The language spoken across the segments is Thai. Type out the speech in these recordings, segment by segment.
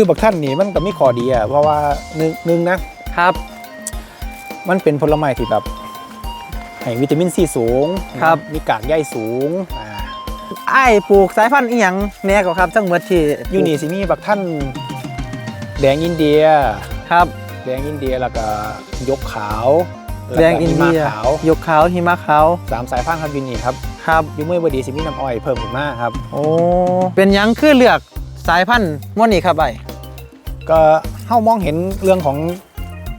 คือบักท่านนี่มันก็มีข้อดีอะเพราะว่าหนึ่งหนึ่งนะครับ มันเป็นผลไม้ที่แบบให้วิตามินซีสูงครับ มีกากใยสูงอ่าไอ้ายปลูกสายพันธุ์อีหยังแน่ก็ครับทั้งหมดที่อยู่นี่สิมีบักท่านแดงอินเดีย ครับแดงอินเดียแล้วก็ยกขาวล้วแดก็งอินเดียหิมะขาวยกขาวหิมะขาวสามสายพันธุ์ครับอยูนี่ครับครับ อยูเมื่อบดีสิมีน้ำอ้อยเพิ่มขึ้นมาครับ โอ้เป็นหยังคือเลือก สายพันธุ์ม่วนนี่ครับไอ้ก็เฮ้ามองเห็นเรื่องของ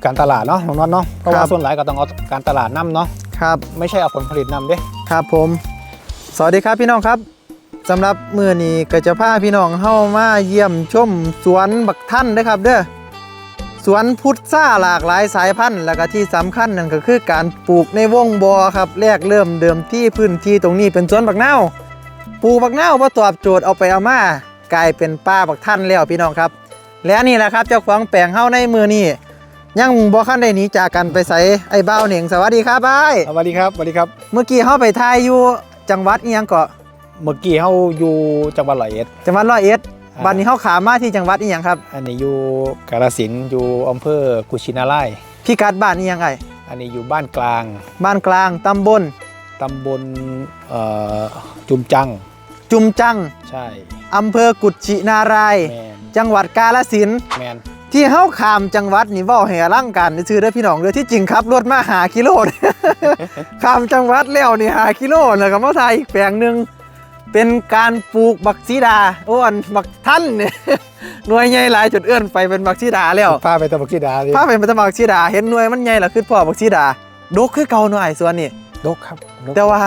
การตลาดเนาะน้องน็อตเนาะเพราะคว่ารับส่วนหลายก็ต้องเอาการตลาดนํเนาะครับ ไม่ใช่เอาผลผลิตนำเด้ครับผม สวัสดีครับพี่น้องครับสำหรับมื้อนี้ก็จะพาพี่น้องเข้ามาเยี่ยมชมสวนบักท่านเด้อครับเด้อสวนพุทราหลากหลายสายพันธุ์ แล้วก็ที่สำคัญนั่นก็คือการปลูกในวงบอครับ แรกเริ่มเดิมที่พื้นที่ตรงนี้เป็นสวนบักนาวปลูกบักนาวว่าตอบโจทย์เอาไปเอามา กลายเป็นป่าบักท่านแล้วพี่น้องครับ และนี่แหละครับเจ้าของแปลงเฮาในมือนี้ยังบ่คันได้หนีจากกันไปใส่ไอ้บ้าวเหน่งสวัสดีครับไอ้ายสวัสดีครับสวัสดีครับ เมื่อกี้เฮาไปทายอยู่จังหวัดอีหยังเกาะเมื่อกี้เฮาอยู่จังหวัดร้อยเอ็ดจังหวัดร้อยเอ็ดอ่าบัดนี้เฮาขามาที่จังหวัดอีหยังครับ อันนี้อยู่กาฬสินธุ์อยู่อำเภอกุชินาราชพี่กัดบ้านอีหยังไงอันนี้อยู่บ้านกลาง บ้านกลางตำบลตำบลเอ่อจุมจัง จุมจังใช่อำเภอกุชินารายณ์แมนจังหวัดกาฬสินธุ์แมนที่เฮาขามจังหวัดนี่เว้าให้ร่างกันซื่อเด้อพี่น้องเด้อที่จริงครับรถมาหากิโลขามจังหวัดแล้วนี่หากิโลแล้วก็มาทายอีกแปลงหนึงเป็นการปลูกบักซีดาโอ้อันบักท่านเนี่ย หน่วยใหญ่หลายจุดเอื้อนไปเป็นบักซีดาแล้ว พาไปตะบักกีดาดิถ้าเป็นบักซีดาเห็นหน่วยมันใหญ่แล้วคือพ่อบักซีดาดกคือเก่าหน่อยส่วนนี่ ดกครับดกแต่ว่า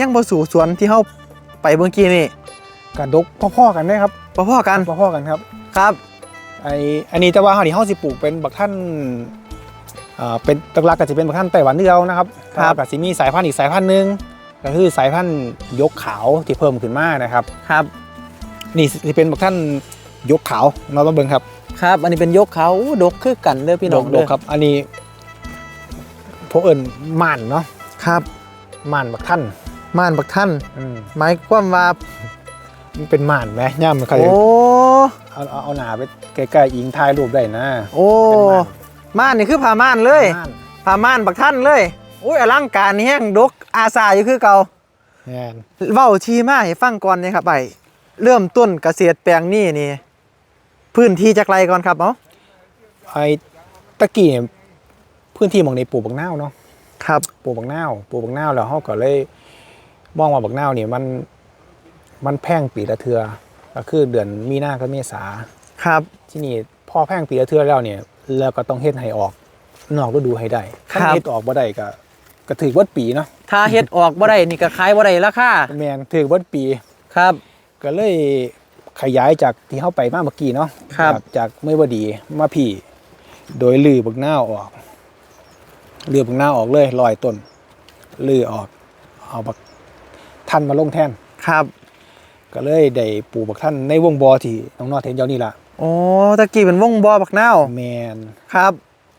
ยังบ่สู่สวนที่เฮา ไปเมื่อกี้นี่กันดกพ่อๆกันได้ครับพ่อๆกันพ่อๆกันครับครับไออันนี้แต่ว่าเฮาที่เฮาสิปลูกเป็นบักท่านอ่าเป็นตลักก็จะเป็นบักท่านไต้หวันเดียวนะครับครับแต่ก็สิมีสายพันธุ์อีกสายพันธุ์หนึงก็คือสายพันธุ์ยกขาวที่เพิ่มขึ้นมานะครับครับ นี่สิเป็นบักท่านยกขาวเราต้องเบิ่งครับ ครับ อันนี้เป็นยกเขาอู้ดกคือกันเด้อพี่น้องดเด้กอๆครับ อันนี้พวกเอิญม่านเนาะครับม่านบักท่าน ม่านบักท่านอืมหมายความว่ามันเป็นม่านไหมย่ำมันเคยโอ้ เอาเอาเอาหนาไปใกล้ๆอิงถ่ายรูปได้นะ โอ้เป็นม่าน ม่านนี่คือผ้าม่านเลยม่านผ้าม่านบักท่านเลยอุ้ยอลังการแห้งดกอาสาอยู่คือเก่าแม่นเว้าชีมาให้ฟังก่อนนี่ครับไปเริ่มต้นเกษตรแปลงนี้นี่ พื้นที่จักไรก่อนครับเนาะไอ้ตะกี้เนี่ยพื้นที่หมองนี้ปลูกบักนาวเนาะ ครับ ปลูกบักนาวปลูกบักนาวแล้วเฮาก็เลย มองว่าบักนาวเนี่ยมันมันแพงปีละเทือก็คือเดือนมีนากับเมษาครับที่นี่พ่อแพงปีละเทือแล้วเนี่ยแล้วก็ต้องเฮ็ดให้ออก นอกฤดูให้ได้ถ้าเฮ็ดออกบ่ได้ก็ก็ถือวัดปีเนาะถ้าเฮ็ดออกบ่ได้นี่ก็ขายบ่ได้ราคาแมนถือวัดปีครับ ก็เลยขยายจากที่เข้าไปมาเมื่อกี้เนาะครับ จากจากไม่บดีมาพี่ โดยลือบักหน้าวออกลือบักหน้าวออกเลยลอยต้นลือออกเอาบัก ท่านมาลงแทนครับ ก็เลยได้ปลูกบักท่านในวงบอที่น้องนอดเห็นเดี๋ยวนี้ละโอ้ตะกี้เป็นวงบ่อบักนาวแมนครับ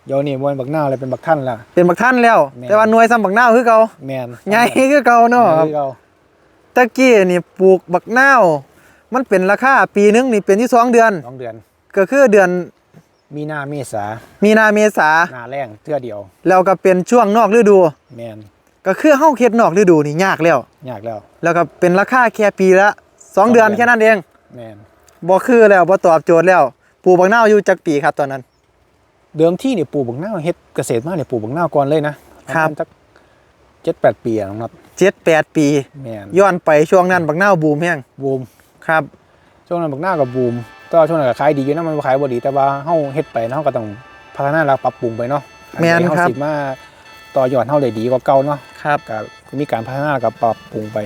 เดี๋ยวนี้วันบักหน้าวเลยเป็นบักท่านละเป็นบักท่านแล้ว แม่น แต่ว่าหน่วยซ้ำบักนาวคือเก่าแมนใหญ่คือเก่าเนาะครับคือเราตะกี้นี่ปลูกบักนาวมันเป็นราคาปีหนึงนี่เป็นที่สองเดือน สองเดือน ก็คือเดือนมีนาเมษามีนาเมษาหน้าแรงเทื่อเดียว แล้วก็เป็นช่วงนอกฤดู แมน ก็คือเฮาเฮ็ดนอกฤดูนี่ยากแล้ว ยากแล้ว แล้วก็เป็นราคาแค่ปีละสองสองเดือนเดือนแค่นั้นเองแมนบ่คือแล้วบ่ตอบโจทย์แล้วปลูกบักนาวอยู่จักปีครับตอนนั้น เดิมที่เนี่ยปลูกบักหน้าวเฮ็ดเกษตรมาเนี่ยปลูกบักหน้าวก่อนเลยนะครับประมาณสักเจ็ดแปดปีอะน้องนับ7 8ปีแมนย้อนไปช่วงนั้นบักนาวบูมแฮงบูมครับช่วงนั้นบักหน้าวกับบูมแต่ว่าช่วงนั้นก็ขายดีอยู่นะมันบ่ขายบ่ดีแต่ว่าเฮาเฮ็ดไปเนาะเฮาก็ต้องพัฒนาและปรับปรุงไปเนาะแม่นอัใดครับเฮาสิมา ต่อยอดเฮาได้ดีกว่าเก่าเนาะครับก็มีการพัฒนากับปรับปรุงไป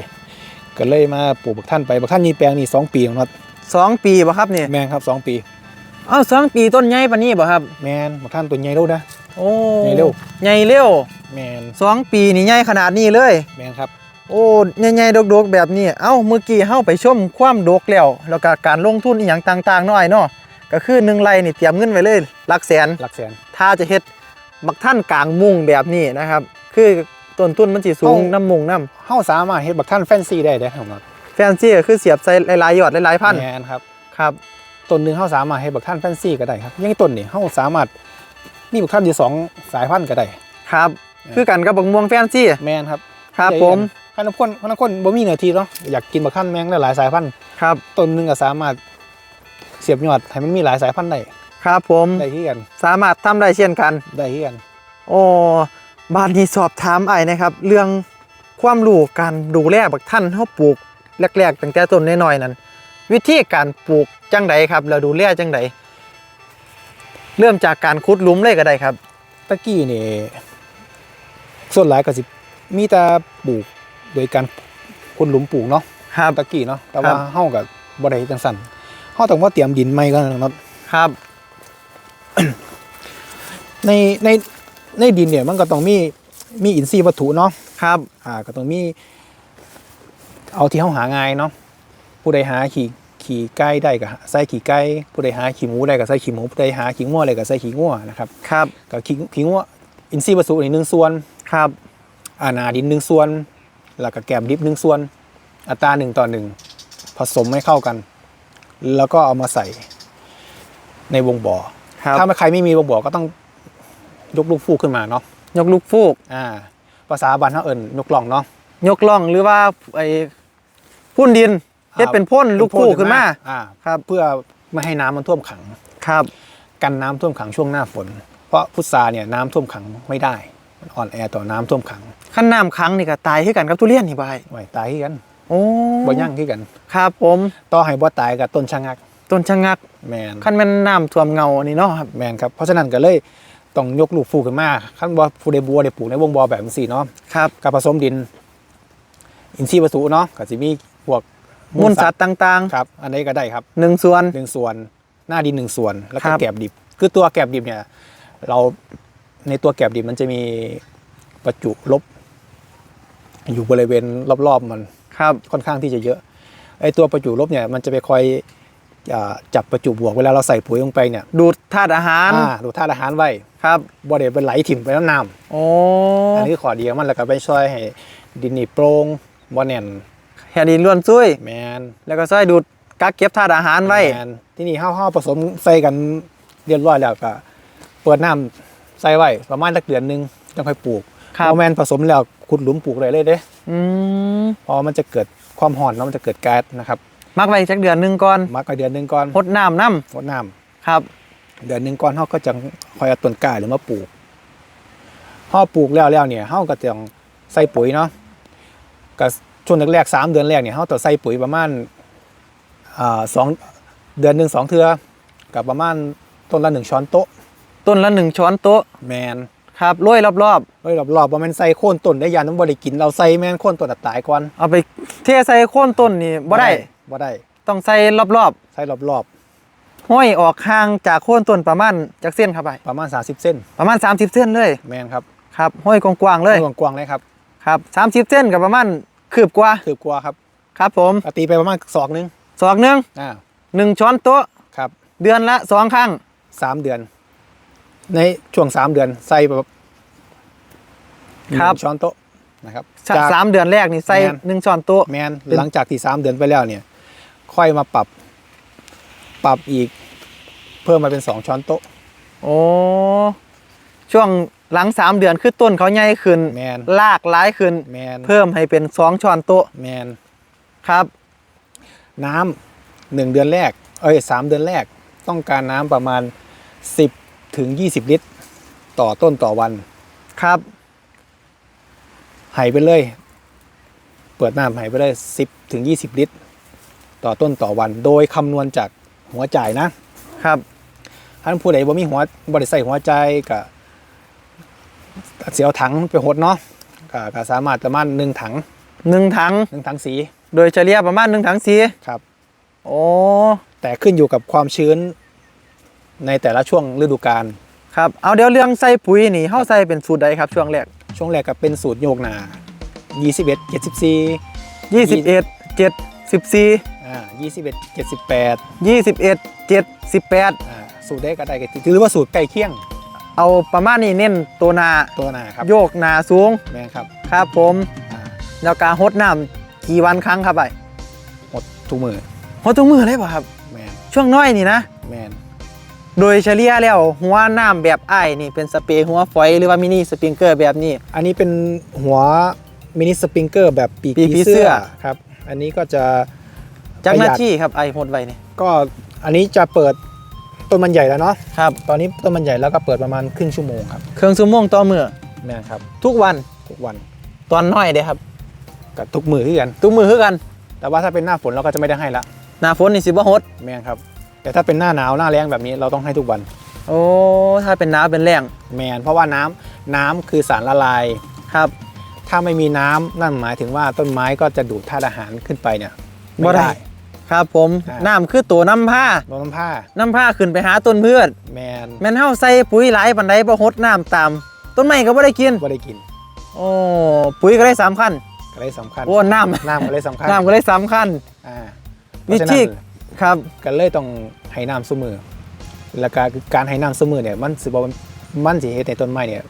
ก็เลยมาปลูกบักท่านไปบักท่านนี่แปลงนี่สองปีของนัดสองปีบ่ครับนี่แมนครับสองปีเอ้าสองปีต้นใหญ่ปานนี้บ่ครับ แมนบักท่านตัวใหญ่เร็วนะโอ้ใหญ่เร็วใหญ่เร็วแมนสองปีนี่ใหญ่ขนาดนี้เลยแมนครับโอ้ใหญ่ๆดกๆแบบนี้ เอ้า เมื่อกี้เฮาไปชมความดกแล้ว แล้วก็การลงทุนอีหยังต่างๆน้อยเนาะ ก็คือหนึ่งไร่นี่เตรียมเงินไว้เลย หลักแสน หลักแสน ถ้าจะเฮ็ด บักท่านกลางมุงแบบนี้นะครับ คือต้นทุนมันสิสูงเอ้าน้ำมุงน้เฮาสามารถเฮ็ดบักท่านแฟนซีได้เด้อของนัดำแฟนซีก็คือเสียบใส่หลายๆยอดหลายๆพันแมนครับครับต้นหนึ่งเขาสามารถให้บักท่านแฟนซี่ก็ได้ครับอยังต้นนี่เขาสามารถมีบักท่านอยู่สองสายพันธุ์ก็ได้ครับ คือกันกับบักม่วงแฟนซีแมนครับครับใหญ่ผมกันข้างคนข้างคนบ่มีเนื้อที่เนาะอยากกินบักท่านแมงหลายๆสายพันธุ์ครับต้นหนึ่งก็สามารถเสียบยอดให้มันมีหลายสายพันธุ์ได้ ครับผมได้ที่กันสามารถทำได้เช่นกันได้ที่กันโอ้บาดนี้สอบถามไอ้นะครับ เรื่องความรู้การดูแลบักท่านเฮาปลูกแรกๆตั้งแต่ต้นน้อยๆนั้น วิธีการปลูกจังไดครับแล้วดูแลจังไดเริ่มจากการขุดหลุมเลยก็ได้ครับ ตะกี้นี่ส่วนหลายก็สิมีแต่ปลูกโดยการคนหลุมปลูกเนาะครับตะกี้เนาะแต่ครัว่าบเฮากับบ่ได้เฮ็ดจังซั่นเฮาต้องว่าเตรียมดินใหม่ก่อนนะครับครับ ในในในดินเนี่ยมันก็ต้องมีมีอินทรีย์วัตถุเนาะครับอ่าก็ต้องมี เอาที่เฮาหาง่ายเนาะผู้ใดหาขี่ขี่ไก่ได้ก็ใส่ขี่ไก่ผู้ใดหาขี่หมูได้ก็ใส่ขี่หมูผู้ใดหาขี่งัวได้ก็ใส่ขี่งัวนะครับครับก็ขี่ขี่งัวอินทรีย์วัตถุนี่หนึ่งส่วนครับอาหนาดินหนึ่งส่วนแล้วก็แกมดิบหนึ่งส่วน อัตราหนึ่งต่อหนึ่งผสมให้เข้ากัน แล้วก็เอามาใส่ในวงบ่อ ครับ ถ้าใครไม่มีวงบ่อก็ต้องยกลูกฟูกขึ้นมาเนาะยกลูกฟูก อ่า ภาษาบ้านเขาเอิญยกล่องเนาะยกล่องหรือว่าไอ้พุ่นดินเฮ็ดเป็นพ่นลูกฟูกขึ้นมาอ่าครับ เพื่อไม่ให้น้ำมันท่วมขังครับ กันน้ำท่วมขังช่วงหน้าฝน เพราะพุทราเนี่ยน้ำท่วมขังไม่ได้มันอ่อนแอต่อน้ำท่วมขังขั้นน้ำขังนี่ก็ตายคือกันกับทุเรียนนี่บายไว้ตายคือกันโอ้บ่ยั่งคือกัน ครับผมต่อให้บ่ตายกับต้นชะงัก ต้นชะงักแมนขั้นแม่นน้ำท่วมเงานี่เนาะครับแมนครับเพราะฉะนั้นก็เลยต้องยกลูกฟูกขึ้นมาขั้นบ่ฟูได้บัวได้ปลูกในวงบ่อแบบนี้เนาะครับกับผสมดิน อินทรีย์วัสดุเนาะก็สิมีพวกมูลสัตว์ต่างครับอันนี้ก็ได้ครับๆหนึ่งส่วนหนึ่งส่วน หน้าดินหนึ่งส่วน แล้วก็ครับแกบดิบ คือตัวแกบดิบเนี่ย เราในตัวแกบดิบมันจะมีประจุลบ อยู่บริเวณรอบๆมันครับค่อนข้างที่จะเยอะไอตัวประจุลบเนี่ย มันจะไปคอยอ่า จับประจุบวกเวลาเราใส่ปุ๋ยลงไปเนี่ยดูดธาตุอาหารอ่าดูดธาตุอาหารไว้ครับบ่ได้เป็นไหลถิ่มไปแล้วน้โอ้ำอันนี้คือขอดีของมันแล้วก็ไปช่วยให้ดินนี่โปร่งบ่แน่นแค่ดินล้วนซุยแมนแล้วก็ช่วยดูดกักเก็บธาตุอาหารไว้แมนที่นี่ห้าห้าผสมใส่กันเรียบร้อยแล้วก็เปิดน้ำใส่ไว้ประมาณสักเดือนหนึงจังค่อยปลูกครับพอแมนผสมแล้วขุดหลุมปลูกเลยเลยเด้อืมเพอมันจะเกิดความห่อนแล้วมันจะเกิดแก๊สนะครับ มักไว้จักเดือนหนึงก่อนมักไว้เดือนหนึงก่อนพดน้ำน้รดน้ำครับำเดือนหนึงก่อนเขาก็จะคอยเอาต้นกล้าหรือมาปลูกเขาปลูกแล้วแล้วเนี่ยเขาก็จะใส่ปุ๋ยเนาะก็ช่วงแรกๆสามเดือนแรกเนี่ยเขาต้องใส่ปุ๋ยประมาณอ่าสองเดือนหนึ่งสองเทือกับประมาณต้นละหนึ่งช้อนโต๊ะต้นละหนึ่งช้อนโต๊ะแมน ครับโรยรอบเฮ้ยรอบๆว่ามันใส่โค่นต้นได้ยาน้ำบริกิน เราใส่แม่นโค่นต้นตัดตายก่อน ๆ เอาไปเทใส่โค่นต้นนี่บ่ได้ บ่ได้ต้องใส่รอบใส่รอบๆห้อยออกห่างจากโค่นต้นประมาณจากเส้นครับไปๆประมาณ 30 เส้น ประมาณ 30 เส้นเลยแมนครับครับห้อยกว้างๆเลยกว้างๆเลยครับครับ30 เส้นกับประมาณคืบกว่าคืบกว่าครับครับผมก็ตีไปประมาณศอกหนึงศอกหนึงอ่าหนึ่งช้อนโต๊ะครับเดือนละสองครั้งสามเดือน ในช่วงสามเดือนใส่แบบหนึ่งช้อนโต๊ะนะครับสะจากสามเดือนแรกนี่ใส่แม่นหนึ่งช้อนโต๊ะ แมนเป็น หลังจากที่สามเดือนไปแล้วเนี่ย ค่อยมาปรับ ปรับอีก เพิ่มมาเป็นสองช้อนโต๊ะ โอ้ช่วงหลังสามเดือนคือต้นเขาใหญ่ขึ้นแมนลากหลายขึ้น แมนเพิ่มให้เป็นสองช้อนโต๊ะแมนครับ น้ำหนึ่งเดือนแรก เอ้ยสามเดือนแรก ต้องการน้ำประมาณ 10ถึง20 ลิตร ต่อต้นต่อวันครับให้ไปเลย เปิดน้ำให้ไปเลย10ถึง20 ลิตร ต่อต้นต่อวัน โดยคำนวณจากหัวจ่ายนะครับท่านผู้ใดบ่มีหัวบริใส่หัวใจายกับเสียวถังไปหดเนาะก็ก็สามารถประมาณหนึ่งถังหนึ่งถังหนึ่งถังสีโดยเฉลี่ยประมาณหนึ่งถังสีครับ โอ้แต่ขึ้นอยู่กับความชื้นในแต่ละช่วงฤดูกาลครับเอาเดี๋ยวเรื่องใส่ปุ๋ยนี่เฮาใส่เป็นสูตรใดครับช่วงแรกช่วงแรกก็เป็นสูตรโยกนา21 74ยี่สิบเอ็ดเจ็ดสิบสี่อ่า21 78ยี่สิบเอ็ดเจ็ดสิบแปดอ่าสูตรได้ก็ได้ก็ถือว่าสูตรใกล้เคียงเอาประมาณนี้เน้นตัวหนาตัวนาครับโยกหนาสูงแม่นครับครับผมอ่าแล้วการหดน้ำกี่วันครั้งครับไปหมดทุกมือหดทุกมือเลยป่ะครับ แม่นช่วงน้อยนี่นะ แมนโดยเฉลี่ยแล้วหัวน้ำแบบอ้ายนี่เป็นสเปรย์หัวฝอยหรือว่ามินิสปริงเกอร์แบบนี้ อันนี้เป็นหัวมินิสปริงเกอร์แบบปีกปีกผีผีเสื้เสื้อ อครับ อันนี้ก็จะ จักประหหยัน้าดที่ครับไอ้หมดไว้นี่ก็อันนี้จะเปิดต้นมันใหญ่แล้วเนาะครับตอนนี้ต้นมันใหญ่แล้วก็เปิดประมาณครึ่งชั่วโมงครับเครื่องซูโม่งต่อมือแม่นครับ ทุกวันทุกวันตอนน้อยเด้ครับกับทุกมือที่กัน ทุกมือคือกัน แต่ว่าถ้าเป็นหน้าฝนเราก็จะไม่ได้ให้ละหน้าฝนนี่สิบ่ฮดแม่นครับ แต่ถ้าเป็นหน้าหนาวหน้าแรงแบบนี้เราต้องให้ทุกวัน โอ้ถ้าเป็นน้ำเป็นแรงแมนเพราะว่าน้ำน้ำคือสารละลายครับ ถ้าไม่มีน้ำนั่นหมายถึงว่าต้นไม้ก็จะดูดธาตุอาหารขึ้นไปเนี่ยบ่ไม่ได้ได้ ครับผมอ่า น้ำคือตัวน้ำผ้า ลดน้ำผ้าน้ำผ้าขึ้นไปหาต้นพืชแมนแม่นเฮาใส่ปุ๋ยหลายปานใดบ่ฮดน้ำตามต้นไม้ก็บ่ได้กินก็ได้กินโอ้ปุ๋ยก็ได้สำคัญก็เลยสำคัญโอ้น้ำน้ำก็เลยสำคัญน้ำก็ได้สำคัญอ่าวิธีครับก็เลยต้องให้น้ำสมือแล้วก็การให้น้ำสมือเนี่ยมันสิบ่มันสิเฮ็ดในต้นไม้เนี่ย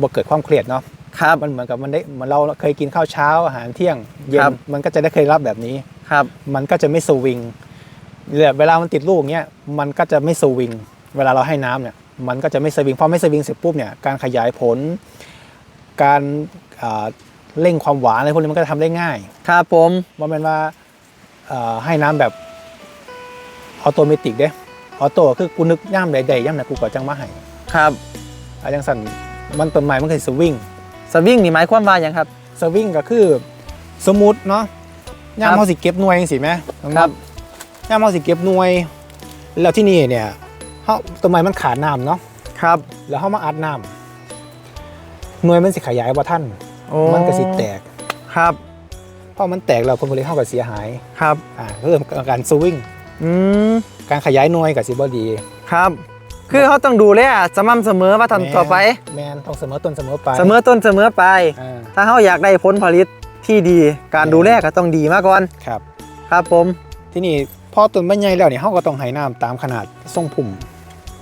บ่เกิดความเครียดเนาะครับ มันเหมือนกับมันได้เหมือนเราเคยกินข้าวเช้าอาหารเที่ยงเย็ครันบมันก็จะได้เคยรับแบบนี้ ครับมันก็จะไม่สวิงเวลามันติดลูกเนี้ยมันก็จะไม่สวิง เวลาเราให้น้ำเนี่ยมันก็จะไม่สวิงพอไม่สวิงเสร็จปุ๊บเนี่ยการขยายผล การอ่าเร่งความหวานอะไรพวกนี้มันก็จะทำได้ง่าย ครับผมว่าเป็นว่าเอ่อให้น้ำแบบออโตเมติกเด้ออโต้คือกูนึกย่ำใดๆย่ำไหนกูก็จังมาให้ครับอาจังสันมันต้นไม้มันคือสวิงสวิงนี่หมายความว่าหยังครับสวิงก็คือสมมุติเนาะ ย่ามเขาสิเก็บหน่วยจังสิไหมน้องๆครับย่ามเขาสิเก็บหน่วย แล้วที่นี่เนี่ยเขาต้นไม้มันขาดน้ำเนาะครับ แล้วเขามาอัดน้ำหน่วยมันสิขยายว่าท่านโอ้มันก็สิแตกครับพอมันแตกแล้วผลผลิตเขาก็เสียหายครับอ่าเริ่มการสวิงอืมการขยายหน่วยกับสิบดีครับคือเขาต้องดูแลสม่ำเสมอว่าทันแม่นต่อไป แมนต้องเสมอต้นเสมอปลายเสมอต้นเสมอไปอ่าถ้าเขาอยากได้ผลผลิต ที่ดีการดูแลก็ต้องดีมาก่อนครับ ครับผมที่นี่พอต้นมันใหญ่แล้วเนี่ยเขาก็ต้องให้น้ำตามขนาดทรงพุ่ม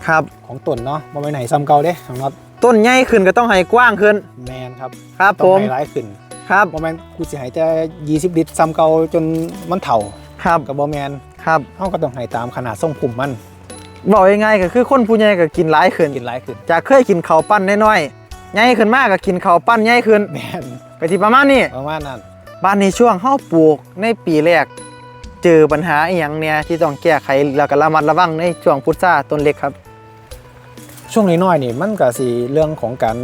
ครับของต้นเนาะบ่ไปไหนซ้ำเก่าเด้ของน็อตต้นใหญ่ขึ้นก็ต้องให้กว้างขึ้นแมนครับครับต้ผองมให้ร้ายขึ้นครับบ่แมนกูสิให้แต่20ลิตรซ้ำเก่าจนมันเฒ่าครับกับบ่แมนครับเฮาก็ต้องให้ตามขนาดทรงพุ่มมันบอกยังไงก็คือคนผู้ใหญ่ก็กินหลายขึ้นกินหลายขึ้นจากเคยกินข้าวปั้นน้อยๆใหญ่ขึ้นมากก็กินข้าวปั้นใหญ่ขึ้นแมน ก็ที่ประมาณนี้ประมาณนั้นบ้านในช่วงเฮาปลูกในปีแรก เจอปัญหาอีหยังเนี่ยที่ต้องแก้ไขแล้วก็ระมัดระวังในช่วงพุทราต้นเล็กครับ ช่วงน้อยๆนี่มันก็สิเรื่องของการ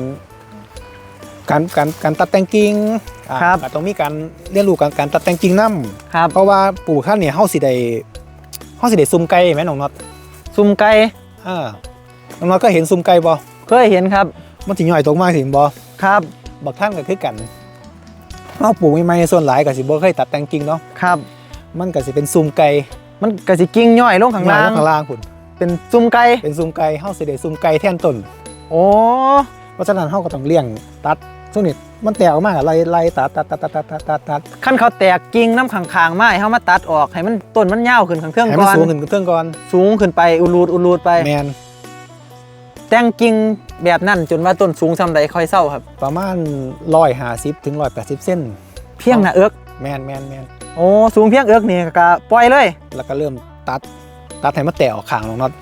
การการการตัดแต่งกิ่งอ่าครับก็ต้องมีการเรียนรู้การการตัดแต่งกิ่งนํครับ เพราะว่าปลูกท่านเนี่ยเฮาสิได้เฮาสิได้ซุ่มไก่แม่น้องน็อตซุ่มไก่อ่าน้องน็อตก็เห็นซุ่มไก่บ่เคยเห็นครับมันสิย่อยตกมาถึงบ่ครับบักท่านก็คือกัน เฮาปลูกใหม่ๆส่วนหลายก็สิบ่เคยตัดแต่งกิ่งเนาะครับ มันก็สิเป็นซุ่มไก่มันก็สิกิ่งย่อยลงข้างล่างย่อยลข้างล่างพุ่นเป็นซุ่มไก่เป็นซุ่มไก่เฮาสิได้ซุ่มไก่แทนต้นโอ้เพราะฉะนั้นเฮาก็ต้องเลี้ยงตัดช่วงนี้มันแตกออกมาก็ไล่ไล่ตัดตัดตัดตัดตัดตัดตัดตัดขั้นเขาแตกกิ่งน้ำข้างๆมาให้เฮามาตัดออกให้มันต้นมันยาวขึ้นข้างเทิงให้ก่มันอนสูงขึ้นเครื่องก่อนสูงขึ้นไปอุลูดอุลูดไปแมนแต่งกิ่ง แบบนั้นจนว่าต้นสูงซำใดค่อยเศร้าครับ ประมาณ150ถึง180เส้น เพียงหน้าเอิกแมนแมนแมนโอ้สูงเพียงเอิกนี่ก็ปล่อยเลย แล้วก็เริ่มตัดตัดให้มันแตกออกข้างลงน็อต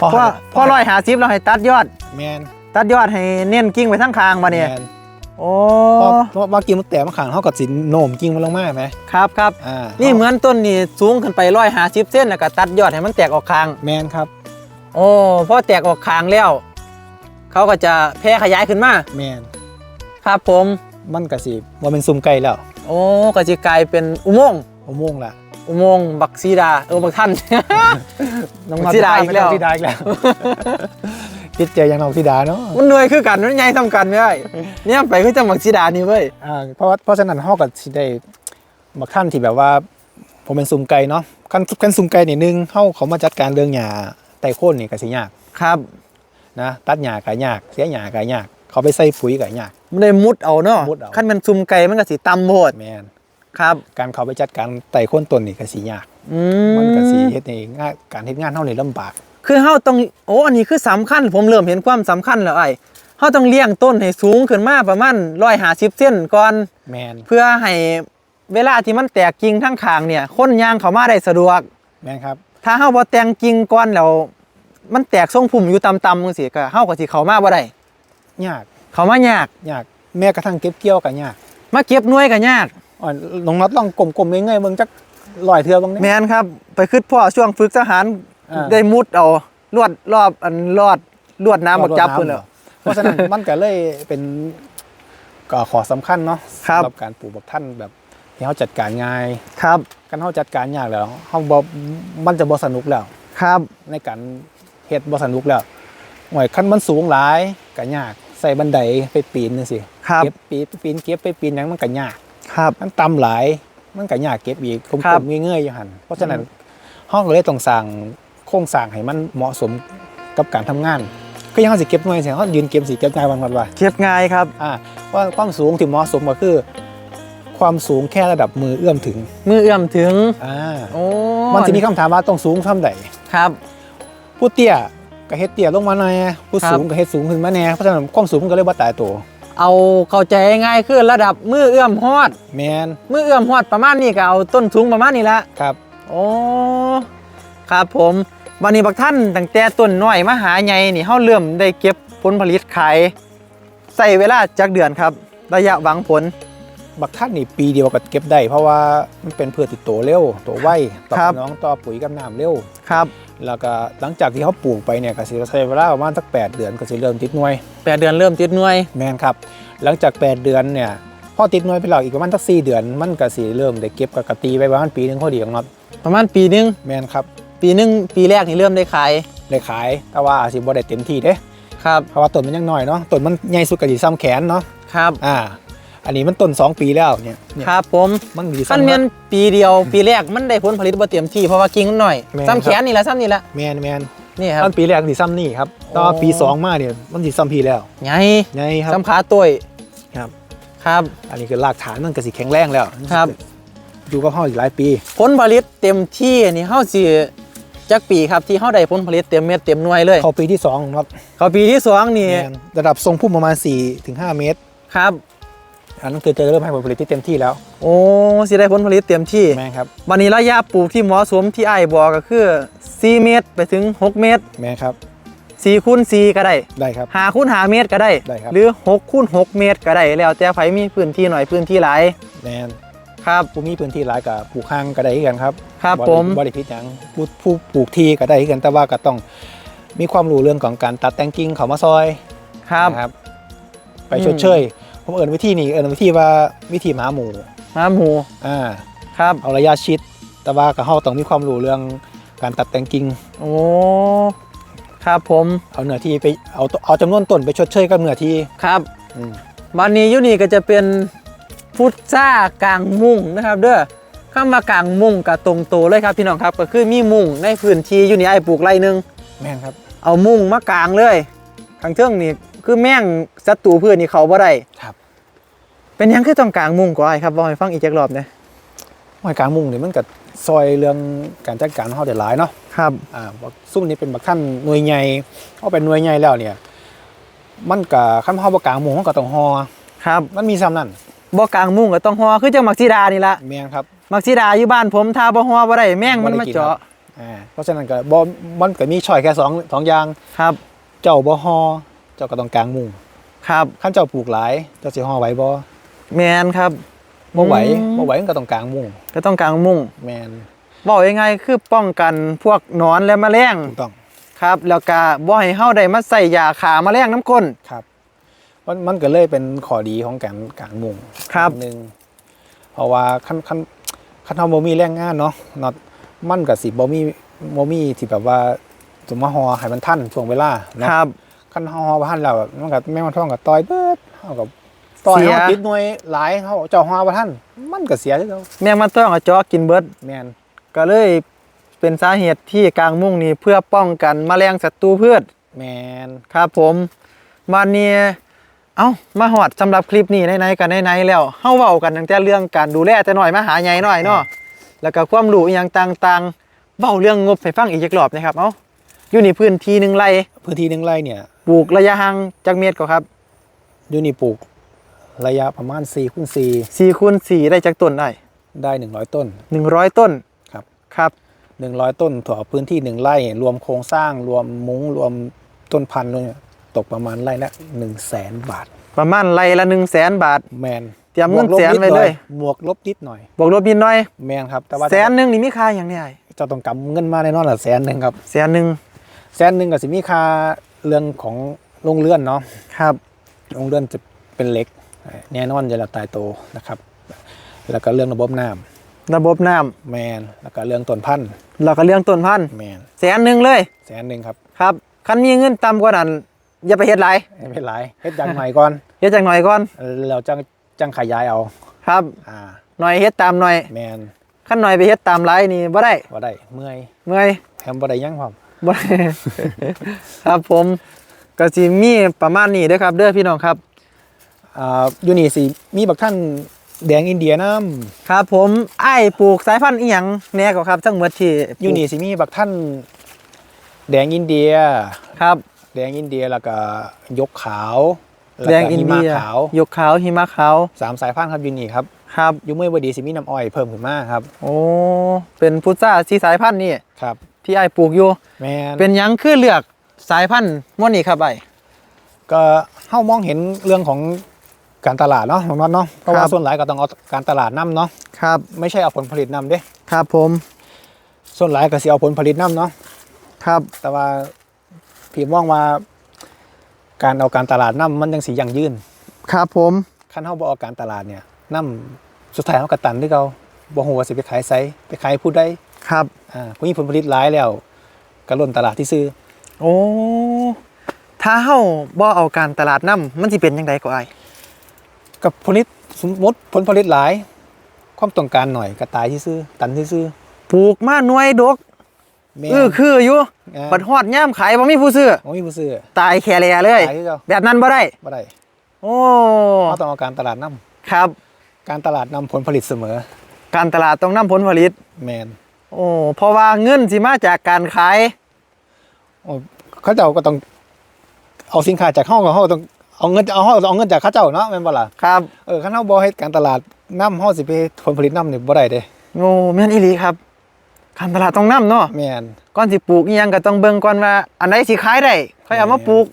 พอพอร้อยหาซิบเราให้ตัดยอด แมนตัดยอดให้เน้นกิ่งไปทั้งคางมาเนี่ยแมนโอ้เพราะเพราะว่ากิ่งมันแตกมาข้างเฮาก็สิโน้มกิ่งมันลงมาไหมครับครับอ่านี่เหมือนต้นนี่สูงขึ้นไปร้อยหาซิบเส้นแล้วก็ตัดยอดให้มันแตกออกคางแมนครับ โอ้พอแตกออกคางแล้ว เขาก็จะแพร่ขยายขึ้นมาแมนครับผมมันก็สิว่าเป็นซุ่มไก่แล้วโอ้ก็จะกลายเป็นอุโมงค์อุโมงค์ละอุโมงค์บักซีดาเออบักท่าน น้องบักซีดาอีกแล้ว น้งธิดาอีกแล้วคิดเจอยังน้องธิดาเนาะมันเหนื่อยคือกันมันใหญ่ทำกันไม่ได้เนี่ยไปคือจังบักซีดานี่เว้ยอ่าเพราะว่าเพราะฉะนั้นเฮาก็สิได้บักท่านที่แบบว่าผมเป็นซุ่มไก่เนาะคันคันซุ่มไก่นี่หนึงเฮาเขามาจัดการเรื่องหญ้าไต่โค่นนี่ก็สิยากครับ นะตัดหญ้าก็ยาก เสียหญ้าก็ยาก เขาไปใส่ปุ๋ยก็ยาก มันเลยมุดเอาเนาะมุดเอาขั้นมันซุ่มไก่มันก็สิตำโพดแมนครับ การเขาไปจัดการไต่โค่นต้นนี่ก็สิยากอืมันก็สิมเฮ็ดให้ง่ายการเฮ็ดงานเฮานี่ลำบาก คือเฮาต้องโอ้อันนี้คือสำคัญ ผมเริ่มเห็นความสำคัญแล้วไอ้เฮาต้องเลี้ยงต้นให้สูงขึ้นมาประมาณ150เซนก่อนแมนเพื่อให้เวลาที่มันแตกกิ่งทั้งข้างเนี่ยคนย่างเข้ามาได้สะดวกแม่นครับ ถ้าเฮาบ่แต่งกิ่งก่อนแล้ว มันแตกทรงพุ่มอยู่ต่ำๆจังซี่ก็เฮาก็สิเข้ามาบ่ได้ยากเข้ามายากยากแม้กระทั่งเก็บเกี่ยวก็ยากมาเก็บหน่วยก็ยากอ่อนน้องน็อตลองกลมๆเงยๆเบิ่งจักลอยเทือบ้างเนี่ยแม่นครับ ไปคิดพ่อช่วงฝึกทหารอ่าได้มุดเอาลวดรอบอันลอดลวดน้ำบักจับพุ่นแล้วเพราะฉะนั้นมันก็เลยเป็นก็ขอสำคัญเนาะครับสำหรับการปลูกบักท่านแบบที่เขาจัดการง่ายครับการเขาจัดการยากแล้วเขาบมันจะบ่สนุกแล้วครับในการ เฮ็ดบ่สนุกแล้วหน่วยขั้นมันสูงหลายก็ยากใส่บันไดไปปีนจังซี่ครับเก็บปีนปีนเก็บไปปีนหยังมันก็ยากครับมันต่ำหลายมันก็ยากเก็บอีกกลครับมๆเงื่อยๆอยู่หั่นเพราะฉะนั้นห้องก็เลยต้องสร้างโครงสร้างให้มันเหมาะสมกับการทำงานก็ยังเขาสิเก็บหน่วยสิเขายืนเก็บสิเก็บง่ายวันวันว่าเก็บง่ายครับอ่าว่าความสูงที่เหมาะสมก็คือ ความสูงแค่ระดับมือเอื้อมถึง มือเอื้อมถึงอ่าโอ้มันจะมีคำถามว่าต้องสูงเท่าใดครับ ผู้เตี้ยก็เฮ็ดเตี้ยลงมาหน่อยผู้ครับสูงก็เฮ็ดสูงขึ้นมาแน่เพราะฉะนั้นความสูงมันก็เลยบ่ตายตัวเอาเข้าใจง่ายคือระดับมือเอื้อมฮอดแมนมือเอื้อมฮอดประมาณนี้ก็เอาต้นสูงประมาณนี้ละครับโอ้ครับผมวันนี้บักท่านตั้งแต่ต้นน้อยมาหาใหญ่นี่เฮาเริ่มได้เก็บผลผลิตขายใส่เวลาจักเดือนครับ ระยะหวังผล บักท่านนี่ปีเดียวก็เก็บได้ เพราะว่ามันเป็นพืชที่โตเร็วโตไวตอบครับสนองต่อปุ๋ยกับน้ำเร็วครับ แล้วก็หลังจากที่เขาปลูกไปเนี่ยก็สิใช้เวลาประมาณสัก8เดือนก็สิเริ่มติดหน่วยแปดเดือนเริ่มติดหน่วยแมนครับ หลังจาก 8 เดือนเนี่ยพอติดหน่วยไปแล้วอีกประมาณสัก4เดือน มันก็สิเริ่มได้เก็บกับกะตีไปประมาณปีหนึงพอดีของน็อตประมาณปีหนึงแมนครับปีหนึงปีแรกนี่เริ่มได้ขายได้ขาย แต่ว่าอาจสิบ่ได้เต็มที่เด้ครับเพราะว่าต้นมันยังน้อยเนาะต้นมันใหญ่สุดก็สิซ้ำแขนเนาะครับอ่า อันนี้มันต้น2ปีแล้วเนี่ยเนี่ยครับผมมันสิขั้นซ้ำแม่นปีเดียวปีแรกมันได้ผลผลิตบ่เต็มที่เพราะว่ากิ่งมันหน่อยแม่นซ้ำแขนนี่ละซ้ำนี่ละแมนแมนนี่ครับต้นปีแรกสิซ้ำนี่ครับต่อโอ้ปี2มาเนี่ยมันสิซ้ำพีแล้วใหญ่ใหญ่ครับซ้ำขาต้วยครับครับ อันนี้คือรากฐานมันก็สิแข็งแรงแล้วครับ อยู่กับเฮาอีกหลายปี ผลผลิตเต็มที่นี่เฮาสิจักปีครับที่เฮาได้ผลผลิตเต็มเม็ดเต็มหน่วยเลย เข้าปีที่2ครับเขาปีที่สองนี่แม่นระดับทรงพุ่มประมาณ4ถึง5เมตรครับ อันนั้นคือจะเริ่มให้ผลผลิตที่เต็มที่แล้วโอ้สิได้ผลผลิตเต็มที่แม่นครับวันนี้ระยะปลูกที่เหมาะสมที่ไอ้ายบอกก็คือ 4 เมตรไปถึง 6 เมตรแม่นครับ4คูณ4ก็ได้ได้ครับ5คูณ5เมตรก็ได้ได้ครับหรือ6คูณ6เมตรก็ได้แล้วแต่ไผมีพื้นที่หน่อยพื้นที่หลายแม่นครับผู้มีพื้นที่หลายกับปลูกข้างก็ได้คือกันครับครับได้ผมบ่ได้ผิดหยังผู้ผู้ปลูกที่ก็ได้คือกันแต่ว่าก็ต้องมีความรู้เรื่องของการตัดแต่งกิ่งเขามาซอยครับนะครับไปอืมชดเชย ผมเอิ้นวิธีนี้เอิ้นวิธีว่าวิธีหมาหมูน้ำหมูอ่าครับ เอาระยะชิด แต่ว่าก็เฮาต้องมีความรู้เรื่องการตัดแต่งกิ่งโอ้ครับผมเอาเนื้อที่ไปเอาเอาจำนวนต้นไปชดเชยกับเนื้อที่ครับอืมวันนี้อยูนี่ก็จะเป็นพุทซ่ากลางมุ้งนะครับ เด้อคำว่ากลางมุ้งกับตรงโตวเลยครับพี่น้องครับ ก็คือมีมุ้งในพื้นที่อยู่นี่ไอ้ปลูกไรหนึงแม่นครับ เอามุ้งมากลางเลยข้างเทิงนี่ คือแม่งศัตรูพืชนี่เขาบ่ได้ครับ เป็นหยังคือต้องกลางมุ้งก็ไอ้ครับบอกให้ฟังอีกจักรอบเนี่ยหอยกลางมุงนี่มันก็ซอยเรื่องการจัดการของเฮาได้หลายเนาะครับ อ่าบักซุ่มนี้เป็นบักท่านหน่วยใหญ่เอาเป็นหน่วยใหญ่แล้วเนี่ย มันก็คันเฮาบ่กลางมุงมันก็ต้องฮอครับมันมีซ้ำนั่นบ่กลางมุ้งก็ต้องฮอคือจังมักซีดานี่ละแม่นครับ มักซีดาอยู่บ้านผมถ้าบ่ฮอบ่ได้แม่งมันมาเจาะอ่าเพราะฉะนั้นก็บ่มันก็มีช้อยแค่สองสองอย่างครับ เจ้าบ่ฮอ เจ้าก็ต้องกลางมุงครับคันเจ้าปลูกหลายเจ้าสิฮอไหวบ่แมนครับบ่ไหวอืมบ่ไหวมันก็ต้องกลางมุงก็ต้องกลางมุ้งแม่นบอกยังไงคือป้องกันพวกหนอนและแมลงถูกต้องครับ แล้วก็บ่ให้เฮาได้มาใส่ยาขาแมลงน้ำก้นครับมันมันก็เลยเป็นข้อดีของการกลางมุงครับอันหนึงเพราะว่าคันคันคันเฮาบ่มีแรงงานเนาะเนาะมันก็สิบ่มีบ่มีที่แบบว่าสมมาฮอให้มันทันช่วงเวลาเนาะครับ คันฮอบ่ทันแล้วมันก็แม่งมันท้องก็ต่อยเบิดเฮาก็ต่อยเสียเฮาติดหน่วยหลายเฮาเจ้าฮอบ่ทันมันก็เสียคือเก่าแมงมันต้องเอาเจาะกินเบิดแม่นก็เลยเป็นสาเหตุที่กลางมุ้งนี่เพื่อป้องกันแมลงศัตรูพืชแม่นครับผมวันนี้เอ้ามาหอดสำหรับคลิปนี้ไหนๆกันไหนๆแล้วเฮาเว้ากันตั้งแต่เรื่องการดูแลแต่น้อยมาหาใหญ่หน่อยเนาะแล้วก็ความรู้อหย่างต่างๆเว้าเรื่องงบให้ฟังอีกจักรอบนะครับเอ้า อยู่ในพื้นที่หนึ่งไร่พื้นที่หนึงไร่เนี่ยปลูกระยะห่างจากเมตรก็ครับอยู่นี่ปลูกระยะประมาณ4คูณ4คูณ4ได้จากต้นได้4ได้ 100 ต้น 100 ต้นครับครับหนึ่งร้อยต้นถั่วพื้นที่หนึ่งไร่ รวมโครงสร้างรวมมุ้งรวมต้นพันธุ์ด้วยเนี่ยตกประมาณไร่ละหนึ่งแสนบาท ประมาณไรละ1 0 0 0 0แสนบาทแมนเตรียมเงินบวกแสนดไว้เลยบวกลบนิดหน่อยบวกลบนิดหน่อยแมนครับแต่ว่าแสนหนึงนี่มีค่าอย่างนี้ไอ้เจะต้องกำเงินมาแน่นอนละแสนหนึ่งครับแสนหนึง แสนหนึ่งกับสิมีค่าเรื่องของโรงเรือนเนาะครับโรงเรือนจะเป็นเหล็กแน่นอนจะละตายโตนะครับ แล้วก็เรื่องระบบน้ำระบบน้ำแมนแล้วก็เรื่องต้นพันธุ์แล้วก็เรื่องต้นพันธุ์แมนแสนหนึงเลยแสนหนึ่งครับครับคันมีเงินต่ำกว่านั้นอย่าไปเฮ็ดหลายไม่เป็นไรเฮ็ดอย่างหน่อยก่อนเฮ็ดจังหน่อยก่อนเราจังจังขยายเอาครับอ่าหน่อยเฮ็ดตามหน่อยแมนคันหน่อยไปเฮ็ดตามหลายนี่บ่ได้ว่าได้เมื่อยเมื่อยแถมบ่ได้ยั่งความ บ่ได้ครับผมก็สิมีประมาณนี้เด้อครับ เด้อพี่น้องครับอ่าอยู่นี่สิมีบักท่านแดงอินเดียน้ครับ ผมไอ้ายปลูกสายพันธุ์อีหยังแหน่ก็ครับทั้งหมดที่ำอยู่นี่สิมีบักท่านแดงอินเดียครับ แดงอินเดียแล้วก็ยกขาวล้วแดก็งอินหิเดีมะยขาว ยกขาวหิมะขาวสามสายพันธุ์ครับอยู่นี่ครับครับอยู่เมื่อบดีสิมีน้ำอ้อยเพิ่มขึ้นมาครับ โอ้เป็นพุทราสีสายพันธุ์นี่ครับ ที่ไอ้ายปลูกอยู่ แมนเป็นหยังคือเลือกสายพันธุ์ม่วนนี่ครับไอ้าย ก็เฮามองเห็นเรื่องของการตลาดเนาะน้องน็อตเนาะเพราะคว่ารับ ส่วนหลายก็ต้องเอาการตลาดนํเนาะครับ ไม่ใช่เอาผลผลิตนํเด้ครับผมส่วนหลายก็สิเอาผลผลิตนํเนาะครับแต่ว่าพี่มองว่า การเอาการตลาดนํมันยังสิยั่งยืน ครับผมคันเฮาบ่เอาการตลาดเนี่ยนํสุดท้ายเฮาก็ตันคือเก่าบ่ฮู้ว่าสิไปขายไสไปขายผู้ใด ครับอ่าผู้มีผลผลิตหลายแล้วก็ล้นตลาดที่ซื้อโอ้ถ้าเฮาบ่เอาการตลาดนํมันสิเป็นจังไดก็ไอ้ายกับผลิตสมมติผลผลิตหลาย ความต้องการหน่อยก็ตายที่ซื้อตันที่ซื้อปลูกมาหน่วยดกแม่เออคืออยู่อ่า บัดฮอดย่ามขายบ่มีผู้ซื้อบ่มีผู้ซื้อ ตายแค่แลเลย ตายคือเก่า แบบนั้นบ่ได้ บ่ได้โอ้เราต้องเอาการตลาดนํครับ การตลาดนำผลผลิตเสมอ การตลาดต้องนำผลผลิต แมน โอ้เพราะว่าเงินสิมาจากการขายโอ้เขาเจ้าก็ต้องเอาสินค้าจากเฮาก็เฮาต้องเอาเงินเอาเฮาเอาเงินจากเขาเจ้าเนาะแม่นบ่ล่ะครับเออคันเฮาบ่เฮ็ดการตลาดนำเฮาสิไปผลผลิตนำนี่บ่ได้เด้โอ้แม่นอีหลีครับการตลาดต้องนํเนาะแม่นก่อนสิปลูกอีหยังก็ต้องเบิ่งก่อนว่า อันไหนสิขายได้ค่อยเอามาปลูก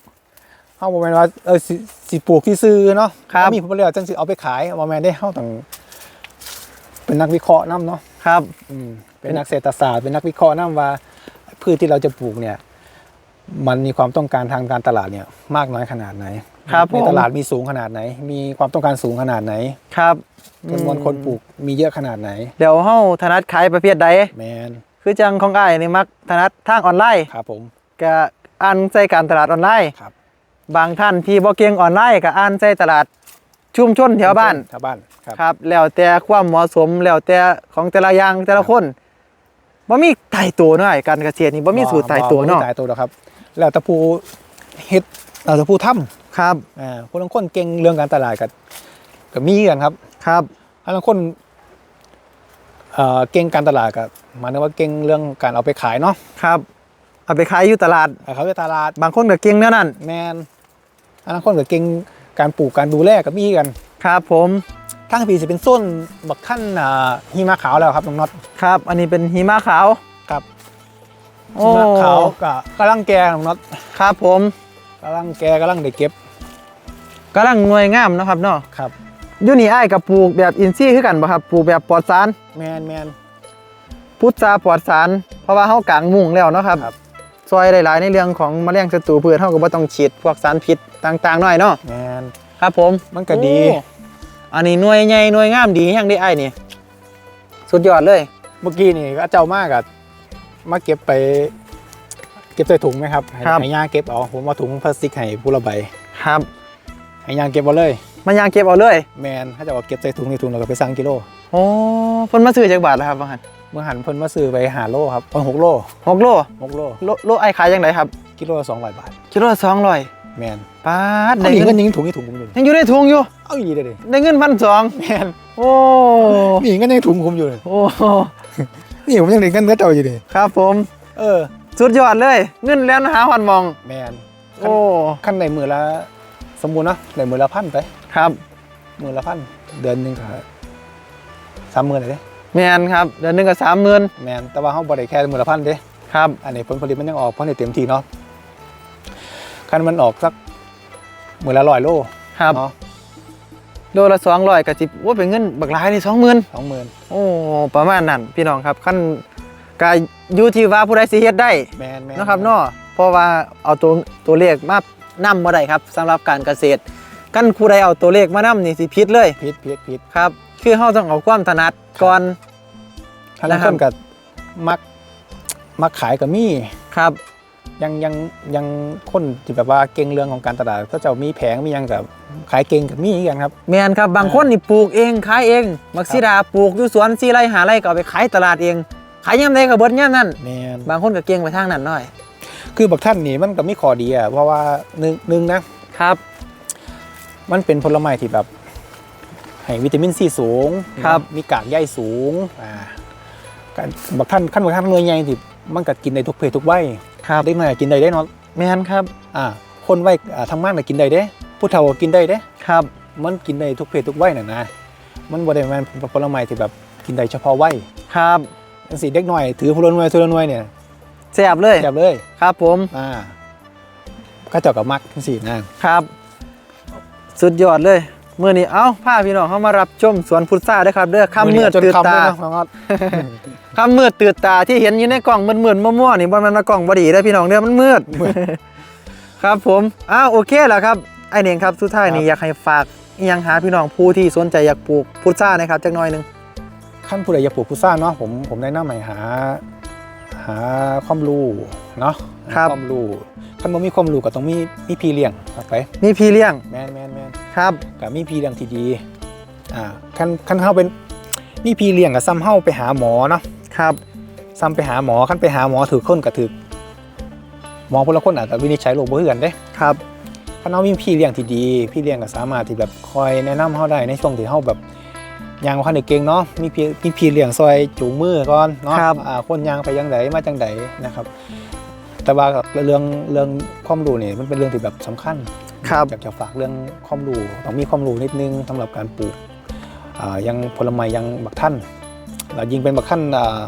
เฮาบ่แม่นว่าเออสิสิปลูกที่ซื้อเนาะครับมีผลผลิตแล้วจังสิเอาไปขายบ่แม่นเด้เฮาต้องเป็นนักวิเคราะห์นํเนาะครับอืม เป็นนักเศรษฐศาสตร์เป็นนักวิเคราะห์นะว่าพืชที่เราจะปลูกเนี่ยมันมีความต้องการทางการตลาดเนี่ยมากน้อยขนาดไหนครับในผมตลาดมีสูงขนาดไหน มีความต้องการสูงขนาดไหนครับจำนวนคนปลูกมีเยอะขนาดไหน เดี๋ยวเฮาถนัดขายประเภทใดแมนคือจังของอ้ายนี่มักถนัดทางออนไลน์ครับผมก็อ่านใส่การตลาดออนไลน์ครับ บางท่านที่บ่เก่งออนไลน์ก็อ่านใส่ตลาดชุมชนแถวบ้านแถวบ้านครับครับแล้วแต่ความเหมาะสมแล้วแต่ของแต่ละอย่างแต่ละคน บ่มีตายตัวเนาะไอ้การเกษตรนี่บ่มีสูตรตายตัวเนาะบ่มีตายตัวหรอกครับ แล้วแต่ผู้เฮ็ดแล้วแต่ผู้ทำครับอ่าผู้บางคนเก่งเรื่องการตลาดกับกับมีกันครับ ครับบางคนเอ่อเก่งการตลาดกับหมายถึงว่าเก่งเรื่องการเอาไปขายเนาะครับ เอาไปขายอยู่ตลาดเอาเขาไปตลาด บางคนก็เก่งแนวนั้นแมนอันนั้นคนก็เก่งการปลูกการดูแลกับมีกัน ครับผม ทั้งปีจะเป็นส้นบักขั้นอ่าหิมะขาวแล้วครับน้องน็อตครับ อันนี้เป็นหิมะขาวครับโอ้หิมะขาวกับกำลังแก่น้องน็อตครับผมกำลังแก่กำลังได้เก็บกำลังหน่วยงามเนาะครับเนาะครับอยู่นี่อ้ายกับปลูกแบบอินทรีย์คือกันบ่ครับปลูกแบบปลอดสารแมนแมนพุทราปลอดสารเพราะว่าเฮากางมุงแล้วเนาะครับครับซอยหลายๆในเรื่องของแมลงศัตรูพืชเฮาก็บ่ต้องฉีดพวกสารพิษต่างๆหน่อยเนาะแมนครับผมมันก็ดีโอ้อันนี้หน่วยใหญ่หน่วยงามดีแห่งได้อ้ายนี่ สุดยอดเลย เมื่อกี้นี่ก็เจ้ามากอะมาเก็บไป เก็บใส่ถุงไหมครับให้ครับ ให้ย่าเก็บเอาผมเอาถุงพลาสติกให้ผู้ละใบครับ ให้ย่าเก็บเอาเลย มันยางเก็บเอาเลยแมนถ้าจะเอาเก็บใส่ถุงในถุงเราก็ไปสั่งกิโล โอ้เพิ่นมาซื้อจากบาทแล้วครับว่าหั่นเมื่อหันเพิ่นมาซื้อไปหาโลครับเอาหกโลหกโลหกโล โลโลไอ้ขายจังไดครับกิโลละสองร้อยบาท กิโลละ200แมน ปาดได้ได้เงิเงินนยังถุงนี่ถุงผมอยู่เลยยังอยู่ในถุงอยู่ เอาอีกเลยดิได้เงินพันสองแมนโอ้นี่เงินยังถุงผมอยู่เลยโอ้นี่ผมยังได้เงินเนื้อเจ้าอยู่เลยครับผม เออสุดยอดเลย เงินแล้วหาหันมอง แมนโอ้ขั้นในมือละสมบูรณ์เนาะในมือละพันไปครับ มือละพันเดือนหนึงก็สามหมื่นเลยเด้โแมนครับเดือนหนึงก็สามหมื่นแมนแต่ว่าเฮาบ่ได้แค่มื้อละพันเด้ ครับ อันนี้ผลผลิตมันยังออกเพราะในเต็มที่เนาะคันมันออกสัก มื้อละ100โลครับเนาะโลละสองร้อยก็จิบว่าเป็นเงินบักหลายนี่สองหมื่น20,000โอ้ประมาณนั้นพี่น้องครับขั้นกายอยู่ที่ว่าผู้ใดสิเฮ็ดได้แมนแมนนะครับเนาะเพราะว่าเอาตัวตัวเลขมานำบ่ได้ครับสำหรับการเกษตรกันผู้ใดเอาตัวเลขมานำนี่สิผิดเลยผิดผิดผิดครับ คือเฮาต้องเอาความถนัดก่อนคันนะละคครับนก็มักมักขายก็มีครับ ยังยังยังคนที่แบบว่าเก่งเรื่องของการตลาดก็จะมีแผงมีหยังกับขายเก่งกับมีอีกอย่างครับ แม่นครับบางคนนี่ปลูกเองขายเองมักซิดาปลูกอยู่สวน4ไร่5ไร่ก็เอาไปขายตลาดเอง ขายยามใดก็เบิดยามนั้นแมนบางคนก็เก่งไปทางนั้นหน่อย คือบักท่านนี่มันก็มีข้อดีอะเพราะว่าหนึ่งหนึ่งนะครับ มันเป็นผลไม้ที่แบบให้วิตามินซีสูงครับมีกากใยสูงอ่าการบักท่านขั้นบักท่านหน่วยใหญ่ที่มันก็กินได้ทุกเพศทุกวัย ครับเด็กน้อยก็กินได้เด้เนาะแม่นครับอ่าคนวัยอ่าทำงานก็กินได้เด้ผู้เฒ่าก็กินได้เด้ครับ มันกินได้ทุกเพศทุกวัยน่ะนะมันบ่ได้แมันเป็นผลไม้ที่แบบกินได้เฉพาะวัยครับจังซี่เด็กน้อยถือผลไม้ผลไม้เนี่ยแซ่บเลยแซ่บเลยครับผมอ่าก็เจ้ากับมักจังซี่นะครับ สุดยอดเลย เมื่อนี้เอ้าพาพี่น้องเข้ามารับชมสวนพุทราเด้อครับเด้อค่ำมืดจนตื่นคำตาเลยเนาะน้องออดค่ำมืดตื่นตาที่เห็นอยู่ในกล่องมืดๆมั่วๆนี่บ่แมันมากล่องบ่ดีเด้อพี่น้องเด้อมันมืดครับผมอ้าวโอเคแล้วครับไอเน่งครับสุดท้ายนี่อยากให้ฝากอิหยังหาพี่น้องผู้ที่สนใจอยากปลูกพุทรานะครับจักหน่อยหนึงขั้นผู้ใดอยากปลูกพุทราเนาะผมผมแนะนำให้หา หาความรู้เนาะหาความรู้ ขั้นบ่มีความรู้ก็ต้องมีมีพี่เลี้ยงครับไปนี่พี่เลี้ยงแม่นแม่นแม่นครับกับมีพี่เลี้ยงที่ดีอ่าขั้นขั้นเฮาเป็นมีพี่เลี้ยงกับซ้ำเฮาไปหาหมอเนาะครับ ซ้ำไปหาหมอขั้นไปหาหมอถือคนกับถือหมอพละคนอาจจะวินิจฉัยโรคบ่คือกันเด้ครับถ้าเรามีพี่เลี้ยงที่ดี พี่เลี้ยงก็สามารถที่แบบคอยแนะนำเขาได้ในช่วงที่เขาแบบยางว่าคันได้เก่งเนาะมีพี่มีพี่เลี้ยงซอยจูงมือก่อนเนาะครับ อ่าคนยางไปยังไดมาจังไดนะครับ แต่ว่าเรื่องเรื่องความรู้นี่มันเป็นเรื่องที่แบบสำคัญครับอยากจะฝากเรื่องความรู้ต้องมีความรู้นิดนึงสำหรับการปลูกอ่ายังผลไม้ยังบักท่านแล้วยิ่งเป็นบักท่านอ่า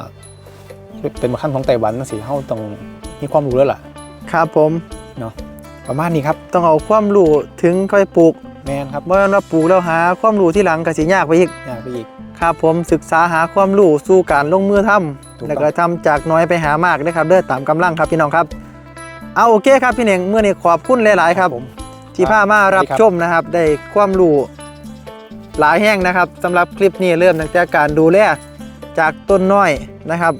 เป็นบักท่านของไต้หวันสิเขาต้องมีความรู้แล้วล่ะ ครับผมประมาณนี้ครับ ต้องเอาความรู้ถึงค่อยปลูก แมนครับเมื่อว่าปลูกแล้วหาความรู้ที่หลังก็สิยากไปอีกอยากไปอีก ครับผมศึกษาหาความรู้สู่การลงมือทำถูกต้องแล้วก็ทำจากน้อยไปหามากนะครับเด้อตามกำลังครับพี่น้องครับ เอาโอเคครับพี่เน่งเมื่อนี้ขอบคุณหลาย ๆ ครับผมที่พามารับครับชมนะครับ ได้ความรู้หลายแห่งนะครับสำหรับคลิปนี้เริ่มตั้งแต่การดูแลจากต้นน้อยนะครับ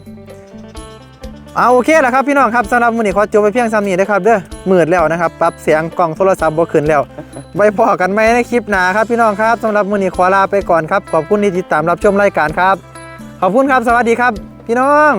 เอาโอเคแล้วครับพี่น้องครับสำหรับมื้อนี้ขอจบไปเพียงซ้ำนี้นะครับเด้อมืดแล้วนะครับปรับเสียงกล้องโทรศัพท์บ่ขึ้นแล้วไว้พอกันไหมในคลิปหน้าครับพี่น้องครับสำหรับมื้อนี้ขอลาไปก่อนครับขอบคุณที่ติดตามรับชมรายการครับ ขอบคุณครับสวัสดีครับ พี่น้อง